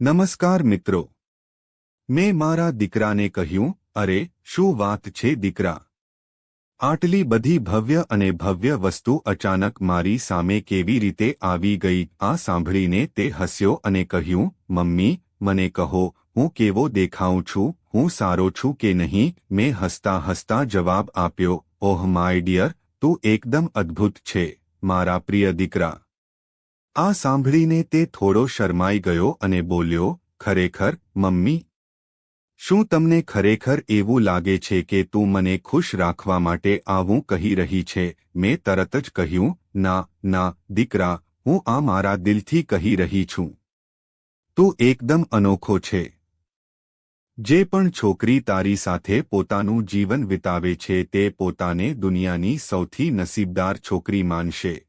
નમસ્કાર મિત્રો. મેં મારા દીકરાને કહ્યું, અરે, શું વાત છે દીકરા? આટલી બધી ભવ્ય અને ભવ્ય વસ્તુ અચાનક મારી સામે કેવી રીતે આવી ગઈ? આ સાંભળીને તે હસ્યો અને કહ્યું, મમ્મી, મને કહો, હું કેવો દેખાઉં છું? હું સારો છું કે નહીં? મેં હસતા હસતા જવાબ આપ્યો, ઓહ, માય ડિયર, તું એકદમ અદ્ભુત છે, મારા પ્રિય દીકરા. આ સાંભળીને તે થોડો શરમાઈ ગયો અને બોલ્યો, ખરેખર, મમ્મી? શું તમને ખરેખર એવું લાગે છે કે તું મને ખુશ રાખવા માટે આવું કહી રહી છે? મેં તરત જ કહ્યું, ના ના, દીકરા, હું આ મારા દિલથી કહી રહી છું. તું એકદમ અનોખો છે. જે પણ છોકરી તારી સાથે પોતાનું જીવન વિતાવે છે તે પોતાને દુનિયાની સૌથી નસીબદાર છોકરી માનશે.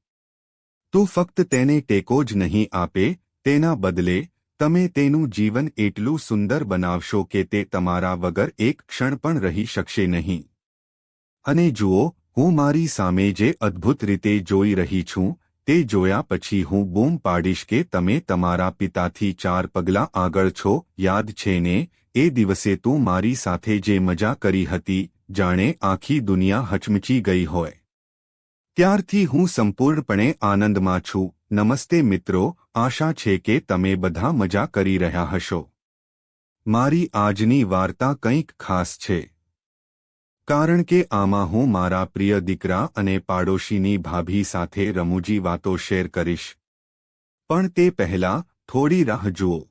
તું ફક્ત તેને ટેકો જ નહીં આપે, તેના બદલે, તમે તેનું જીવન એટલું સુંદર બનાવશો કે તે તમારા વગર એક ક્ષણ પણ રહી શકશે નહીં. અને જુઓ, હું મારી સામે જે અદ્ભુત રીતે જોઈ રહી છું, તે જોયા પછી હું બૂમ પાડીશ કે તમે તમારા પિતાથી ચાર પગલાં આગળ છો, યાદ છે ને, એ દિવસે તું મારી સાથે જે મજા કરી હતી, જાણે આખી દુનિયા હચમચી ગઈ હોય. ત્યારથી હું સંપૂર્ણપણે આનંદમાં છું. નમસ્તે મિત્રો, આશા છે કે તમે બધા મજા કરી રહ્યા હશો. મારી આજની વાર્તા કંઈક ખાસ છે. કારણ કે આમાં હું મારા પ્રિય દીકરા અને પાડોશીની ભાભી સાથે રમૂજી વાતો શેર કરીશ. પણ તે પહેલા થોડી રાહ જુઓ.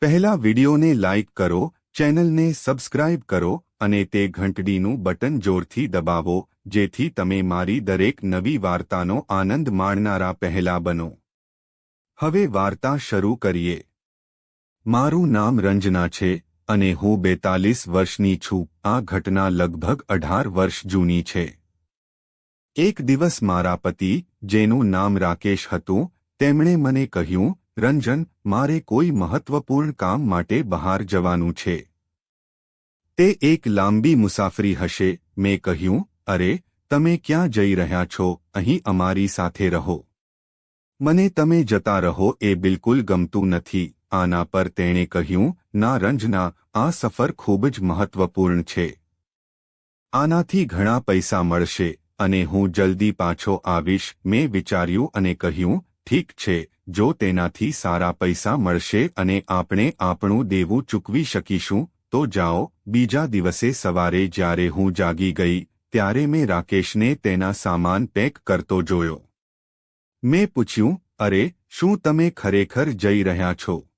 પહેલા વિડિયોને લાઇક કરો, ચેનલને સબસ્ક્રાઇબ કરો અને તે ઘંટડીનું બટન જોરથી દબાવો જેથી તમે મારી દરેક નવી વાર્તાનો આનંદ માણનારા પહેલા બનો. હવે વાર્તા શરૂ કરીએ. મારું નામ રંજના છે અને હું બેતાલીસ વર્ષની છું. આ ઘટના લગભગ અઢાર વર્ષ જૂની છે. એક દિવસ મારા પતિ, જેનું નામ રાકેશ હતું, તેમણે મને કહ્યું, રંજન, મારે કોઈ મહત્વપૂર્ણ કામ માટે બહાર જવાનું છે. તે એક લાંબી મુસાફરી હશે, મેં કહ્યું અરે, તમે ક્યાં જઈ રહ્યા છો? અહીં અમારી સાથે રહો. મને તમે જતા રહો એ બિલકુલ ગમતું નથી. આના પર તેણે કહ્યું, ના રંજના, આ સફર ખૂબ જ મહત્વપૂર્ણ છે. આનાથી ઘણા પૈસા મળશે અને હું જલ્દી પાછો આવીશ. મેં વિચાર્યું અને કહ્યું, ઠીક છે, જો તેનાથી સારા પૈસા મળશે અને આપણે આપણું દેવું ચૂકવી શકીશું, તો જાઓ, બીજા દિવસે સવારે જ્યારે હું જાગી ગઈ ત્યારે મેં રાકેશને તેના સામાન પેક કરતો જોયો. મેં પૂછ્યું, અરે, શું તમે ખરેખર જઈ રહ્યા છો?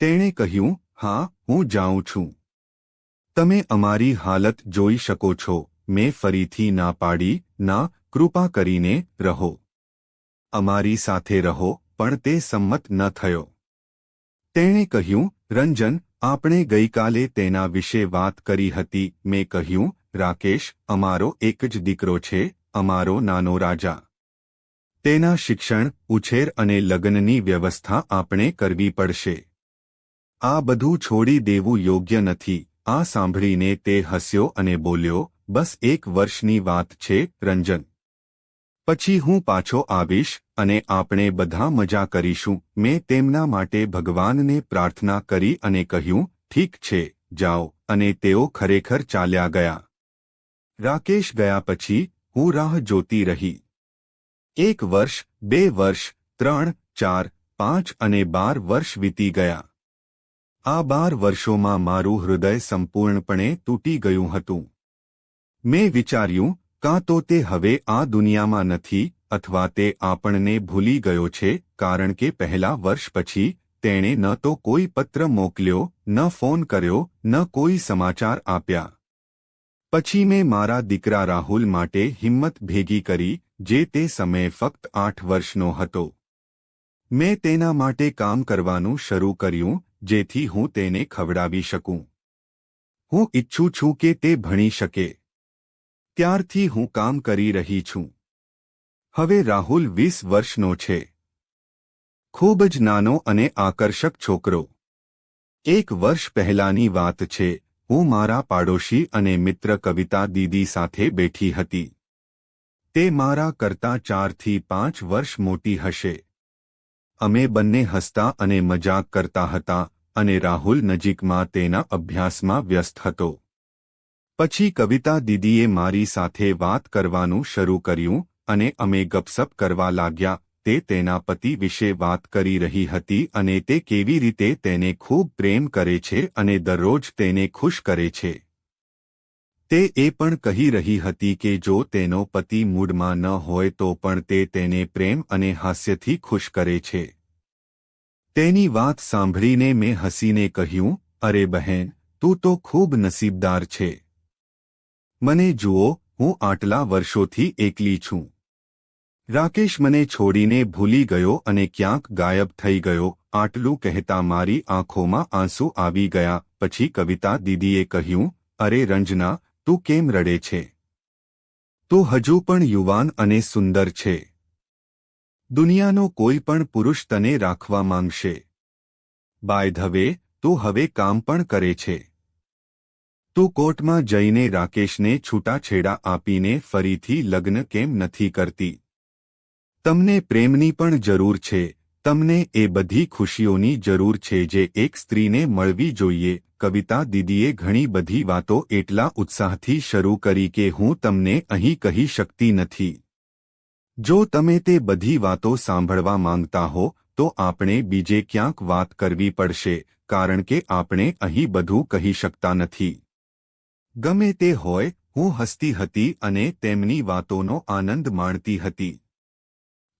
તેણે કહ્યું, હા, હું જાઉં છું. તમે અમારી હાલત જોઈ શકો છો. મેં ફરીથી ના પાડી, ના, કૃપા કરીને રહો. અમારી સાથે રહો, પણ તે સંમત ન થયો. તેણે કહ્યું, રંજન, આપણે ગઈકાલે તેના વિશે વાત કરી હતી. મેં કહ્યું રાકેશ, અમારો એક જ દીકરો છે, અમારો નાનો રાજા. તેના શિક્ષણ, ઉછેર અને લગ્નની વ્યવસ્થા આપણે કરવી પડશે. આ બધું છોડી દેવું યોગ્ય નથી. આ સાંભળીને તે હસ્યો અને બોલ્યો, બસ એક વર્ષની વાત છે, રંજન. પછી હું પાછો આવીશ અને આપણે બધા મજા કરીશું. મેં તેમના માટે ભગવાનને પ્રાર્થના કરી અને કહ્યું, ઠીક છે, જાઓ. અને તેઓ ખરેખર ચાલ્યા ગયા. રાકેશ ગયા પછી હું રાહ જોતી રહી. એક વર્ષ, બે વર્ષ, ત્રણ, ચાર, પાંચ અને બાર વર્ષ વીતી ગયા. આ બાર વર્ષોમાં મારું હૃદય સંપૂર્ણપણે તૂટી ગયું હતું. મેં વિચાર્યું, કાં તો તે હવે આ દુનિયામાં નથી અથવા તે આપણને ભૂલી ગયો છે, કારણ કે પહેલા વર્ષ પછી તેણે ન તો કોઈ પત્ર મોકલ્યો, ન ફોન કર્યો, ન કોઈ સમાચાર આપ્યા. પછી મેં મારા દીકરા રાહુલ માટે હિંમત ભેગી કરી, જે તે સમયે ફક્ત આઠ વર્ષનો હતો. મેં તેના માટે કામ કરવાનું શરૂ કર્યું, જેથી હું તેને ખવડાવી શકું. હું ઈચ્છું છું કે તે ભણી શકે. ત્યારથી હું કામ કરી રહી છું. હવે રાહુલ વીસ વર્ષનો છે. ખૂબ જ નાનો અને આકર્ષક છોકરો. એક વર્ષ પહેલાની વાત છે હું મારા પાડોશી અને મિત્ર કવિતા દીદી સાથે બેઠી હતી. તે મારા કરતાં ચારથી પાંચ વર્ષ મોટી હશે. અમે બંને હસતા અને મજાક કરતા હતા અને રાહુલ નજીકમાં તેના અભ્યાસમાં વ્યસ્ત હતો. પછી કવિતા દીદીએ મારી સાથે વાત કરવાનું શરૂ કર્યું અને અમે ગપસપ કરવા લાગ્યા તે તેના પતિ વિશે વાત કરી રહી હતી અને તે કેવી રીતે તેને ખૂબ પ્રેમ કરે છે અને દરરોજ તેને ખુશ કરે છે. તે એ પણ કહી રહી હતી કે જો તેનો પતિ મૂડમાં ન હોય તો પણ તે તેને પ્રેમ અને હાસ્યથી ખુશ કરે છે. તેની વાત સાંભળીને મેં હસીને કહ્યું, અરે બહેન, તું તો ખૂબ નસીબદાર છે. મને જુઓ, હું આટલા વર્ષોથી એકલી છું. રાકેશ મને છોડીને ભૂલી ગયો અને ક્યાંક ગાયબ થઈ ગયો. આટલું કહેતા મારી આંખોમાં આંસુ આવી ગયા. પછી કવિતા દીદીએ કહ્યું, અરે રંજના, તું કેમ રડે છે? તું હજુ પણ યુવાન અને સુંદર છે. દુનિયાનો કોઈ પણ પુરુષ તને રાખવા માંગશે. બાય ધવે તું હવે કામ પણ કરે છે. તું કોર્ટમાં જઈને રાકેશને છૂટાછેડા આપીને ફરીથી લગ્ન કેમ નથી કરતી? તમને પ્રેમની પણ જરૂર છે. તમને એ બધી ખુશીઓની જરૂર છે જે એક સ્ત્રીને મળવી જોઈએ. કવિતા દીદીએ ઘણી બધી વાતો એટલા ઉત્સાહથી શરૂ કરી કે હું તમને અહીં કહી શકતી નથી. જો તમે તે બધી વાતો સાંભળવા માંગતા હો, તો આપણે બીજે ક્યાંક વાત કરવી પડશે, કારણ કે આપણે અહીં બધું કહી શકતા નથી. ગમે તે હોય, હું હસતી હતી અને તેમની વાતોનો આનંદ માણતી હતી.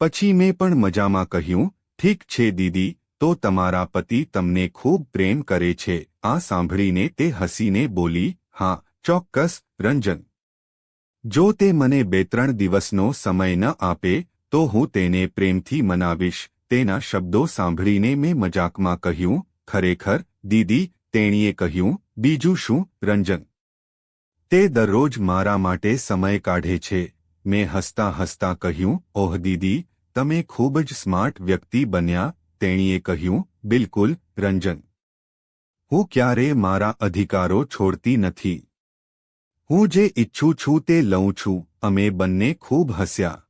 પછી મેં પણ મજામાં કહ્યું, ઠીક છે દીદી, તો તમારા પતિ તમને ખૂબ પ્રેમ કરે છે. આ સાંભળીને તે હસીને બોલી, હા, ચોક્કસ, રંજન. જો તે મને બે ત્રણ દિવસનો સમય ન આપે, તો હું તેને પ્રેમથી મનાવીશ. તેના શબ્દો સાંભળીને મેં મજાકમાં કહ્યું, ખરેખર, દીદી, તેણીએ કહ્યું, બીજું શું, રંજન? તે દરરોજ મારા માટે સમય કાઢે છે. મેં હસતા હસતા કહ્યું, ઓહ, દીદી તમે ખૂબ જ સ્માર્ટ વ્યક્તિ બન્યા, તેણીએ કહ્યું, બિલકુલ, રંજન. હું ક્યારે મારા અધિકારો છોડતી નથી. હું જે ઈચ્છું છું તે લઉં છું. અમે બંને ખૂબ હસ્યા.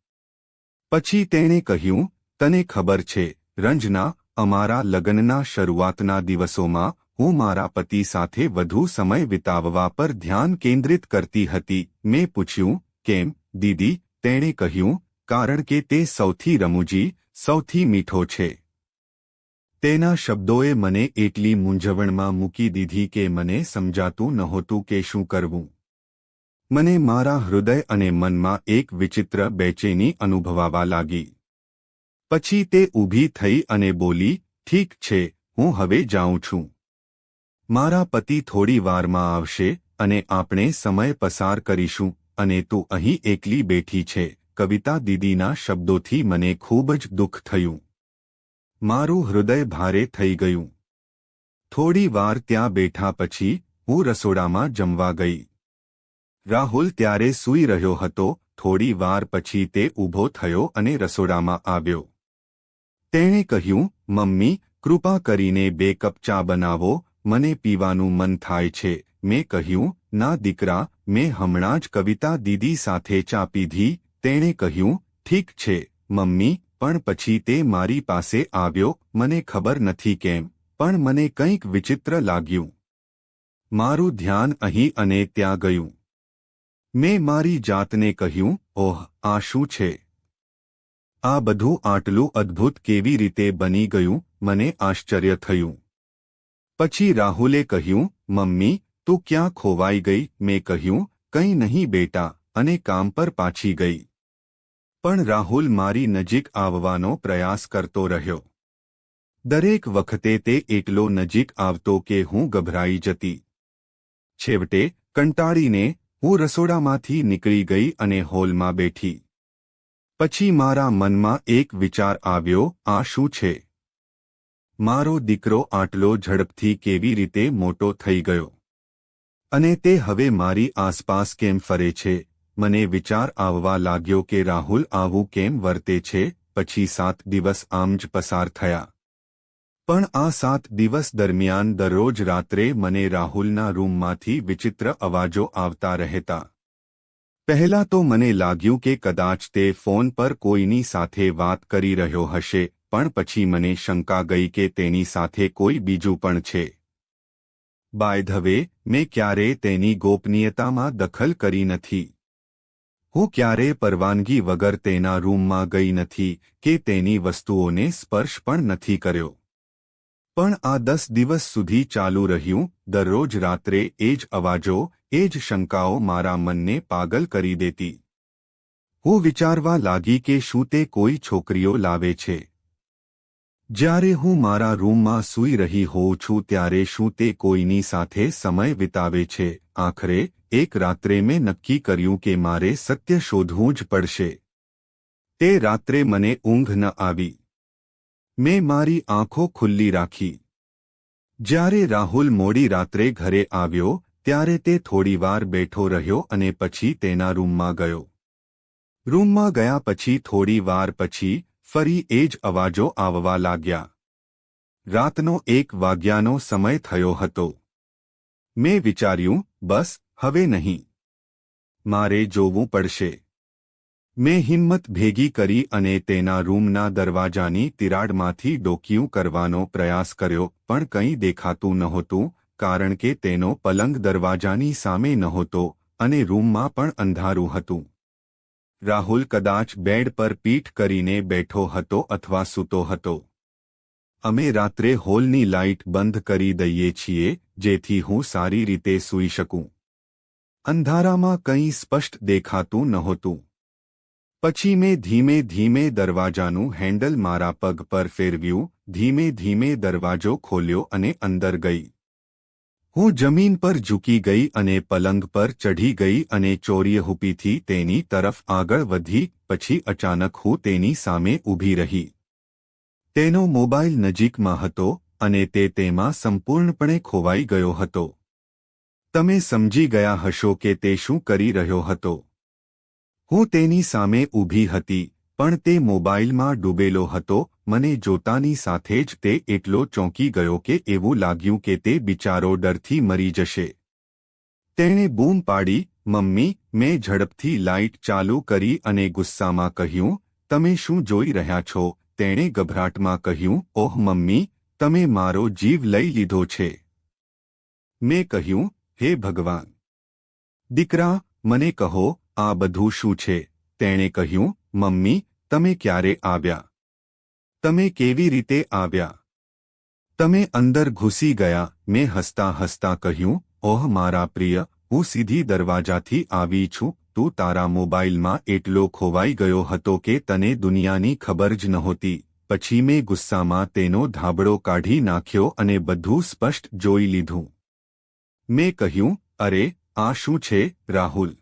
પછી તેણે કહ્યું, તને ખબર છે, રંજના, અમારા લગ્નના શરૂઆતના દિવસોમાં હું મારા પતિ સાથે વધુ સમય વિતાવવા પર ધ્યાન કેન્દ્રિત કરતી હતી. મેં પૂછ્યું, કેમ, દીદી? તેણે કહ્યું કારણ કે તે સૌથી રમૂજી, સૌથી મીઠો છે. તેના શબ્દોએ મને એટલી મૂંઝવણમાં મૂકી દીધી કે મને સમજાતું નહોતું કે શું કરવું. મને મારા હૃદય અને મનમાં એક વિચિત્ર બેચેની અનુભવાવા લાગી. પછી તે ઊભી થઈ અને બોલી, ઠીક છે, હું હવે જાઉં છું. મારા પતિ થોડી વારમાં આવશે અને આપણે સમય પસાર કરીશું અને તું અહીં એકલી બેઠી છે. કવિતા દીદીના શબ્દોથી મને ખૂબ જ દુઃખ થયું. મારું હૃદય ભારે થઈ ગયું. થોડી વાર ત્યાં બેઠા પછી હું રસોડામાં જમવા ગઈ. રાહુલ ત્યારે સૂઈ રહ્યો હતો, થોડી વાર પછી તે ઊભો થયો અને રસોડામાં આવ્યો. તેણે કહ્યું, મમ્મી, કૃપા કરીને બે કપ ચા બનાવો, મને પીવાનું મન થાય છે. મેં કહ્યું, ના દીકરા, મેં હમણાં જ કવિતા દીદી સાથે ચા પીધી તેણે કહ્યું, ઠીક છે, મમ્મી, પણ પછી તે મારી પાસે આવ્યો, મને ખબર નથી કેમ, પણ મને કંઈક વિચિત્ર લાગ્યું. મારું ધ્યાન અહીં અને ત્યાં ગયું. મેં મારી જાતને કહ્યું, ઓહ, આ શું છે? આ બધું આટલું અદ્ભુત કેવી રીતે બની ગયું, મને આશ્ચર્ય થયું. પછી રાહુલે કહ્યું, મમ્મી, તું ક્યાં ખોવાઈ ગઈ? મેં કહ્યું, કંઈ નહીં બેટા, અને કામ પર પાછી ગઈ. પણ રાહુલ મારી નજીક આવવાનો પ્રયાસ કરતો રહ્યો. દરેક વખતે તે એટલો નજીક આવતો કે હું ગભરાઈ જતી. છેવટે કંટાળીને હું રસોડામાંથી નીકળી ગઈ અને હોલમાં બેઠી. પછી મારા મનમાં એક વિચાર આવ્યો, આ શું છે? મારો દીકરો આટલો ઝડપથી કેવી રીતે મોટો થઈ ગયો? અને તે હવે મારી આસપાસ કેમ ફરે છે? મને વિચાર આવવા લાગ્યો કે રાહુલ આવું કેમ વર્તે છે, પછી સાત દિવસ આમ જ પસાર થયા. પણ આ સાત દિવસ દરમિયાન દરરોજ રાત્રે મને રાહુલના રૂમમાંથી વિચિત્ર અવાજો આવતા રહેતા. પહેલા તો મને લાગ્યું કે કદાચ તે ફોન પર કોઈની સાથે વાત કરી રહ્યો હશે, પણ પછી મને શંકા ગઈ કે તેની સાથે કોઈ બીજું પણ છે. બાય ધવે મેં ક્યારેય તેની ગોપનીયતામાં દખલ કરી નથી. હું ક્યારેય પરવાનગી વગર તેના રૂમમાં ગઈ નથી કે તેની વસ્તુઓને સ્પર્શ પણ નથી કર્યો. પણ આ દસ દિવસ સુધી ચાલુ રહ્યું, દરરોજ રાત્રે એ જ અવાજો, એ જ શંકાઓ મારા મનને પાગલ કરી દેતી. હું વિચારવા લાગી કે શું તે કોઈ છોકરીઓ લાવે છે. જ્યારે હું મારા રૂમમાં સૂઈ રહી હોઉં છું ત્યારે શું તે કોઈની સાથે સમય વિતાવે છે? આખરે, એક રાત્રે મેં નક્કી કર્યું કે મારે સત્ય શોધવું જ પડશે. તે રાત્રે મને ઊંઘ ન આવી. મેં મારી આંખો ખુલ્લી રાખી. જ્યારે રાહુલ મોડી રાત્રે ઘરે આવ્યો, ત્યારે તે થોડીવાર બેઠો રહ્યો અને પછી તેના રૂમમાં ગયો. રૂમમાં ગયા પછી થોડી વાર પછી ફરી એ જ અવાજો આવવા લાગ્યા. રાતનો એક વાગ્યાનો સમય થયો હતો. મેં વિચાર્યું, બસ, હવે નહીં. મારે જોવું પડશે. મેં હિંમત ભેગી કરી અને તેના રૂમના દરવાજાની તિરાડમાંથી ડોકિયું કરવાનો પ્રયાસ કર્યો, પણ કંઈ દેખાતું નહોતું, કારણ કે તેનો પલંગ દરવાજાની સામે નહોતો અને રૂમમાં પણ અંધારું હતું. રાહુલ કદાચ બેડ પર પીઠ કરીને બેઠો હતો અથવા સૂતો હતો. અમે રાત્રે હોલની લાઇટ બંધ કરી દઈએ છીએ, જેથી હું સારી રીતે સૂઈ શકું. અંધારામાં કંઈ સ્પષ્ટ દેખાતું નહોતું. પછી મેં ધીમે ધીમે દરવાજાનું હેન્ડલ મારા પગ પર ફેરવ્યું, ધીમે ધીમે દરવાજો ખોલ્યો અને અંદર ગઈ. હું જમીન પર ઝૂકી ગઈ અને પલંગ પર ચઢી ગઈ અને ચોરીયહુપીથી તેની તરફ આગળ વધી, પછી અચાનક હું તેની સામે ઊભી રહી. તેનો મોબાઈલ નજીકમાં હતો અને તે તેમાં સંપૂર્ણપણે ખોવાઈ ગયો હતો. તમે સમજી ગયા હશો કે તે શું કરી રહ્યો હતો. હું તેની સામે ઊભી હતી, પણ તે મોબાઈલમાં ડૂબેલો હતો મને જોતાની સાથે જ તે એટલો ચોંકી ગયો કે એવું લાગ્યું કે તે બિચારો ડરથી મરી જશે. તેણે બૂમ પાડી, મમ્મી, મેં ઝડપથી લાઇટ ચાલુ કરી અને ગુસ્સામાં કહ્યું, તમે શું જોઈ રહ્યા છો? તેણે ગભરાટમાં કહ્યું, ઓહ, મમ્મી, તમે મારો જીવ લઈ લીધો છે. મેં કહ્યું, હે ભગવાન, દીકરા, મને કહો, આ બધું શું છે? તેણે કહ્યું, મમ્મી, તમે ક્યારે આવ્યા? તમે કેવી રીતે આવ્યા? તમે અંદર ઘૂસી ગયા, મેં હસતા હસતા કહ્યું, ઓહ મારા પ્રિય, હું સીધી દરવાજાથી આવી છું, તું તારા મોબાઈલમાં એટલો ખોવાઈ ગયો હતો કે તને દુનિયાની ખબર જ નહોતી. પછી મેં ગુસ્સામાં તેનો ધાબળો કાઢી નાખ્યો અને બધું સ્પષ્ટ જોઈ લીધું. મેં કહ્યું, અરે, આ શું છે, રાહુલ?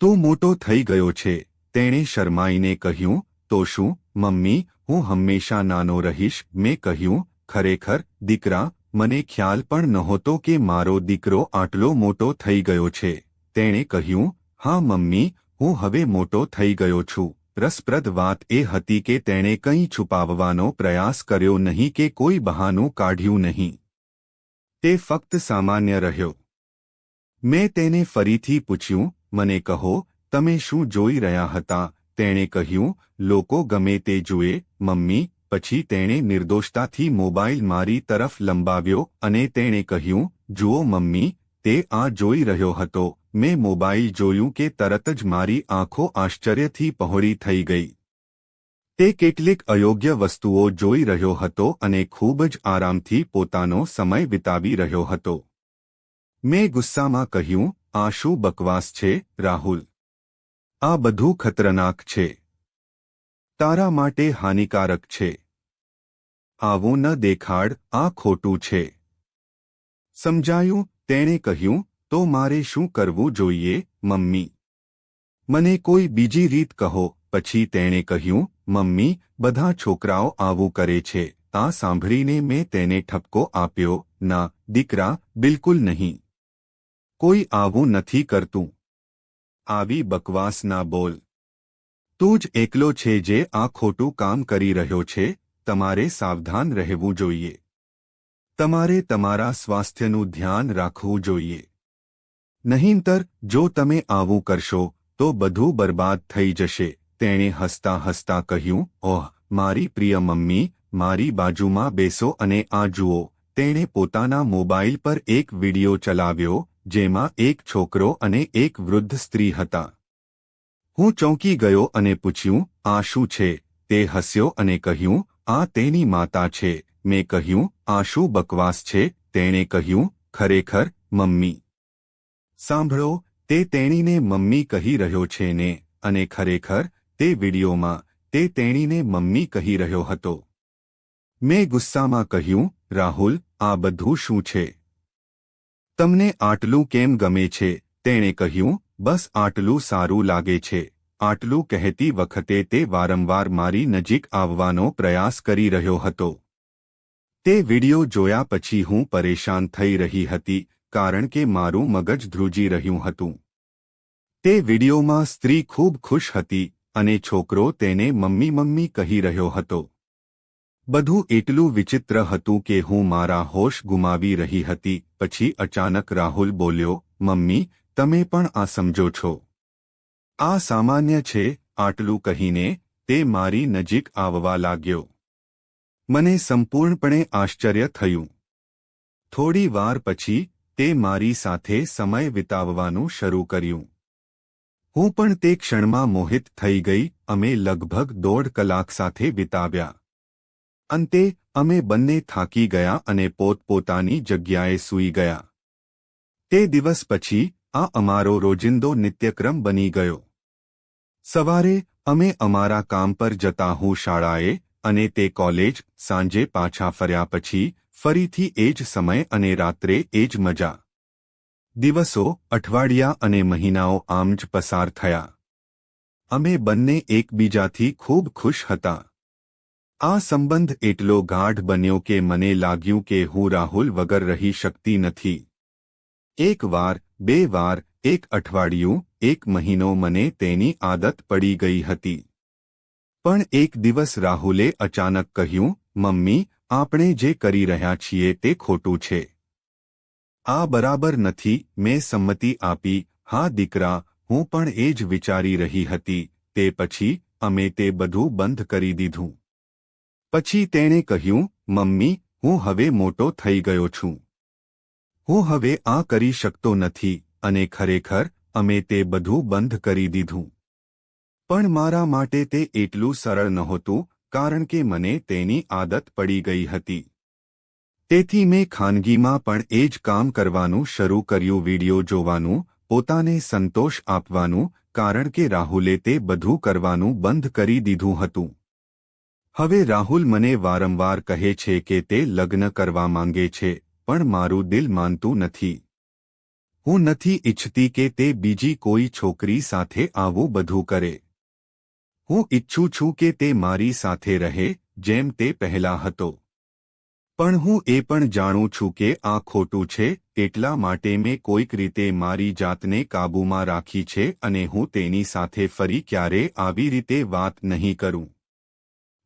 તું મોટો થઈ ગયો છે. તેણે શરમાઈને કહ્યું, તો શું? મમ્મી, હું હંમેશા નાનો રહીશ. મેં કહ્યું, ખરેખર, દીકરા, મને ખ્યાલ પણ નહોતો કે મારો દીકરો આટલો મોટો થઈ ગયો છે. તેણે કહ્યું, હા મમ્મી, હું હવે મોટો થઈ ગયો છું. રસપ્રદ વાત એ હતી કે તેણે કંઈ છુપાવવાનો પ્રયાસ કર્યો નહીં કે કોઈ બહાનું કાઢ્યું નહીં. તે ફક્ત સામાન્ય રહ્યો. મેં તેને ફરીથી પૂછ્યું, મને કહો, તમે શું જોઈ રહ્યા હતા? તેણે કહ્યું, લોકો ગમે તે જુએ, મમ્મી. પછી તેણે નિર્દોષતાથી મોબાઈલ મારી તરફ લંબાવ્યો અને તેણે કહ્યું, જુઓ મમ્મી, તે આ જોઈ રહ્યો હતો. મેં મોબાઈલ જોયું કે તરત જ મારી આંખો આશ્ચર્યથી પહોળી થઈ ગઈ. તે કેટલીક અયોગ્ય વસ્તુઓ જોઈ રહ્યો હતો અને ખૂબ જ આરામથી પોતાનો સમય વિતાવી રહ્યો હતો. મેં ગુસ્સામાં કહ્યું, આ શું બકવાસ છે, રાહુલ? આ બધું ખતરનાક છે. તારા માટે હાનિકારક છે. આવું ન દેખાડ, આ ખોટું છે. સમજાયું? તેણે કહ્યું, તો મારે શું કરવું જોઈએ, મમ્મી? મને કોઈ બીજી રીત કહો. પછી તેણે કહ્યું, મમ્મી, બધા છોકરાઓ આવું કરે છે. આ સાંભળીને મેં તેને ઠપકો આપ્યો. ના, દીકરા, બિલકુલ નહીં. કોઈ આવું નથી કરતું. આવી બકવાસ ના બોલ. તું જ એકલો છે જે આ ખોટું કામ કરી રહ્યો છે, તમારે સાવધાન રહેવું જોઈએ. તમારે તમારા સ્વાસ્થ્યનું ધ્યાન રાખવું જોઈએ. નહીંતર, જો તમે આવું કરશો, તો બધું બરબાદ થઈ જશે, તેણે હસતા હસતા કહ્યું, ઓહ, મારી પ્રિય મમ્મી, મારી બાજુમાં બેસો અને આ જુઓ. તેણે પોતાના મોબાઈલ પર એક વિડિયો ચલાવ્યો જેમાં એક છોકરો અને એક વૃદ્ધ સ્ત્રી હતા. હું ચોંકી ગયો અને પૂછ્યું, આ શું છે? તે હસ્યો અને કહ્યું, આ તેની માતા છે. મેં કહ્યું, આ શું બકવાસ છે? તેણે કહ્યું, ખરેખર, મમ્મી. સાંભળો, તે તેણીને મમ્મી કહી રહ્યો છે ને, અને ખરેખર, તે વિડીયોમાં, તે તેણીને મમ્મી કહી રહ્યો હતો. મેં ગુસ્સામાં કહ્યું, રાહુલ, આ બધું શું છે? તમને આટલું કેમ ગમે છે? તેણે કહ્યું, બસ આટલું સારું લાગે છે. આટલું કહેતી વખતે તે વારંવાર મારી નજીક આવવાનો પ્રયાસ કરી રહ્યો હતો. તે વિડિયો જોયા પછી હું પરેશાન થઈ રહી હતી, કારણ કે મારું મગજ ધ્રુજી રહ્યું હતું. તે વિડિયોમાં સ્ત્રી ખૂબ ખુશ હતી અને છોકરો તેને મમ્મી મમ્મી કહી રહ્યો હતો. બધું એટલું વિચિત્ર હતું કે હું મારા હોશ ગુમાવી રહી હતી પછી અચાનક રાહુલ બોલ્યો, મમ્મી, તમે પણ આ સમજો છો. આ સામાન્ય છે, આટલું કહીને તે મારી નજીક આવવા લાગ્યો. મને સંપૂર્ણપણે આશ્ચર્ય થયું. થોડી વાર પછી તે મારી સાથે સમય વિતાવવાનું શરૂ કર્યું. હું પણ તે ક્ષણમાં મોહિત થઈ ગઈ, અમે લગભગ દોઢ કલાક સાથે વિતાવ્યા. અંતે, અમે બંને થાકી ગયા અને પોતપોતાની જગ્યાએ સૂઈ ગયા. તે દિવસ પછી, આ અમારો રોજિંદો નિત્યક્રમ બની ગયો. સવારે, અમે અમારા કામ પર જતા હું શાળાએ અને તે કોલેજ સાંજે પાછા ફર્યા પછી, ફરીથી એ જ સમય અને રાત્રે એ જ મજા. દિવસો, અઠવાડિયા અને મહિનાઓ આમ જ પસાર થયા. અમે બંને એકબીજાથી ખૂબ ખુશ હતા. આ સંબંધ એટલો ગાઢ બન્યો કે મને લાગ્યું કે હું રાહુલ વગર રહી શકતી નથી. એક વાર, બે વાર, એક અઠવાડિયું, એક મહિનો મને તેની આદત પડી ગઈ હતી. પણ એક દિવસ રાહુલે અચાનક કહ્યું, મમ્મી, આપણે જે કરી રહ્યા છીએ તે ખોટું છે. આ બરાબર નથી, મેં સંમતિ આપી, હા દીકરા, હું પણ એ જ વિચારી રહી હતી, તે પછી અમે તે બધું બંધ કરી દીધું. પછી તેણે કહ્યું, મમ્મી, હું હવે મોટો થઈ ગયો છું. હું હવે આ કરી શકતો નથી અને ખરેખર અમે તે બધું બંધ કરી દીધું. પણ મારા માટે તે એટલું સરળ નહોતું, કારણ કે મને તેની આદત પડી ગઈ હતી. તેથી મેં ખાનગીમાં પણ એ જ કામ કરવાનું શરૂ કર્યું, વિડિયો જોવાનું, પોતાને સંતોષ આપવાનું, કારણ કે રાહુલે તે બધું કરવાનું બંધ કરી દીધું હતું. હવે રાહુલ મને વારંવાર કહે છે કે તે લગ્ન કરવા માંગે છે, પણ મારું દિલ માનતું નથી. હું નથી ઇચ્છતી કે તે બીજી કોઈ છોકરી સાથે આવું બધું કરે. હું ઇચ્છું છું કે તે મારી સાથે રહે, જેમ તે પહેલા હતો. પણ હું એ પણ જાણું છું કે આ ખોટું છે, એટલા માટે મેં કોઈક રીતે મારી જાતને કાબૂમાં રાખી છે અને હું તેની સાથે ફરી ક્યારે આવી રીતે વાત નહીં કરું.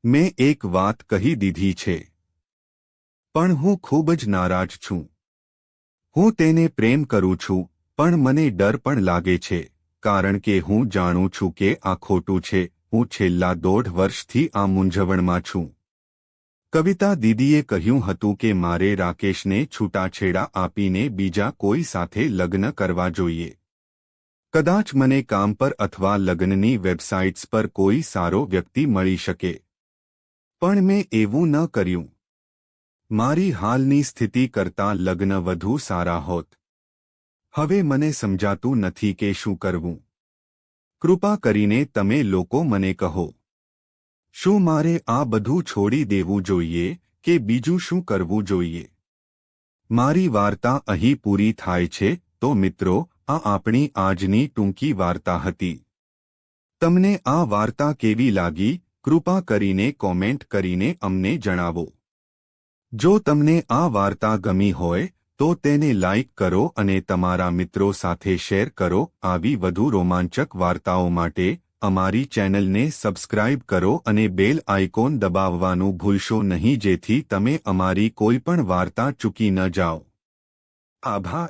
મેં એક વાત કહી દીધી છે. પણ હું ખૂબ જ નારાજ છું. હું તેને પ્રેમ કરું છું, પણ મને ડર પણ લાગે છે, કારણ કે હું જાણું છું કે આ ખોટું છે, હું છેલ્લા દોઢ વર્ષથી આ મૂંઝવણમાં છું. કવિતા દીદીએ કહ્યું હતું કે મારે રાકેશને છૂટાછેડા આપીને બીજા કોઈ સાથે લગ્ન કરવા જોઈએ. કદાચ મને કામ પર અથવા લગ્નની વેબસાઇટ્સ પર કોઈ સારો વ્યક્તિ મળી શકે. પણ મેં એવું ન કર્યું. મારી હાલની સ્થિતિ કરતાં લગ્ન વધુ સારા હોત. હવે મને સમજાતું નથી કે શું કરવું. કૃપા કરીને તમે લોકો મને કહો. શું મારે આ બધું છોડી દેવું જોઈએ કે બીજું શું કરવું જોઈએ? મારી વાર્તા અહીં પૂરી થાય છે, તો મિત્રો, આ આપણી આજની ટૂંકી વાર્તા હતી. તમને આ વાર્તા કેવી લાગી? કૃપા કરીને કોમેન્ટ કરીને અમને જણાવો. જો તમને આ વાર્તા ગમી હોય, તો તેને લાઇક કરો અને તમારા મિત્રો સાથે શેર કરો. આવી વધુ રોમાંચક વાર્તાઓ માટે અમારી ચેનલને સબસ્ક્રાઇબ કરો અને બેલ આઇકોન દબાવવાનું ભૂલશો નહીં જેથી તમે અમારી કોઈપણ વાર્તા ચૂકી ન જાઓ. આભાર.